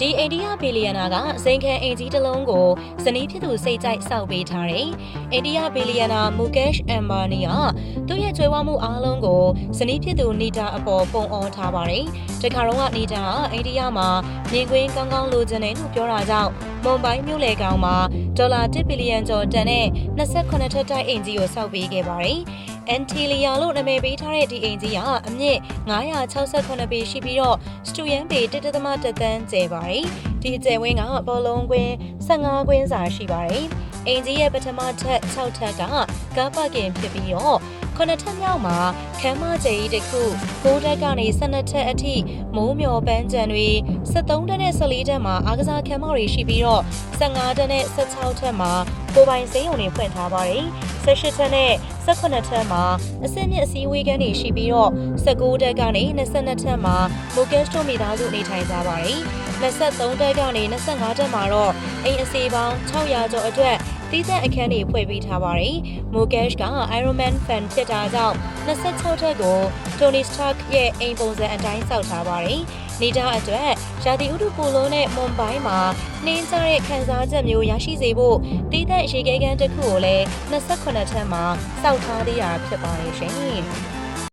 ဒီအိန္ဒိယဘီလီယံနာကစိန်ခံအင်ကြီးတစ်လုံးကိုဇနီးဖြစ်သူစိတ်ကြိုက်စောက်ပေးထားတယ်။အိန္ဒိယဘီလီယံနာမူကက်ရှ်အမ်ဘာနီကသူ့ရဲ့ကြွယ်ဝမှုအားလုံးကိုဇနီးဖြစ်သူနီတာအပေါ်ပုံအောထားပါတယ်။ဒီခါတော့ကနီတာကအိန္ဒိယမှာမြင်ကွင်းကောင်းကောင်းလိုချင်တယ်လို့ပြောတာကြောင့် မွန်ဘိုင်းမြို့လေကောင်မှာဒေါ်လာ1ဘီလီယံကျော်တန်တဲ့28ထပ်တိုက်အင်ကြီးကိုစောက်ပေးခဲ့ပါတယ်။အန်တီလီယာလို့နာမည်ပေးထားတဲ့ဒီအိမ်ကြီးကအမြင့်968ပေရှိပြီးတော့စတူယန်ပေ1.1တန်းကျယ်ပါတယ်။ဒီအကျယ်ဝင်းကဘောလုံးကွင်း15ကွင်းစာရှိပါတယ်။အိမ်ကြီးရဲ့ပထမထပ်6ထပ်ကကားပါကင်ဖြစ်ပြီးတော့ ခုနှစ်ထပ်မြောက်မှာခမ်းမကျယ်ကြီးတစ်ခု9တက်ကနေ12ထပ်အထိမိုးမျောပန်းကြံတွေ73တက်နဲ့14တက်မှာအားကစားခမ်းမတွေရှိပြီးတော့15တက်နဲ့16ထပ်မှာကိုပိုင်စိမ်းုံတွေဖွင့်ထားပါတယ်။18တက်နဲ့18ထပ်မှာအစင်းမြင့်အစည်းအဝေးခန်းတွေရှိပြီးတော့19တက်ကနေ22ထပ်မှာမိုကက်စတိုမီသားစုနေထိုင်ကြပါတယ်။23တက်ကနေ25တက်မှာတော့အိမ်အစီပေါင်း600ကျော်အတွက် တီးသန့်အခန်းတွေဖွဲ့ပေးထားပါတယ်။ Mokesh က Iron Man fan ဖြစ်တာကြောင့်26ထက်ကို Tony Stark ရဲ့အိမ်ပုံစံအတိုင်းစောက်ထားပါတယ်။နေတာအတွက်ရာသီဥတုပူလုံးနဲ့မွန်ဘိုင်းမှာနှင်းကြတဲ့ခံစားချက်မျိုးရရှိစေဖို့တီးသန့်ရေခဲကန်းတစ်ခုကိုလည်း28ထက်မှာစောက်ထားသေးတာဖြစ်ပါတယ်ရှင်။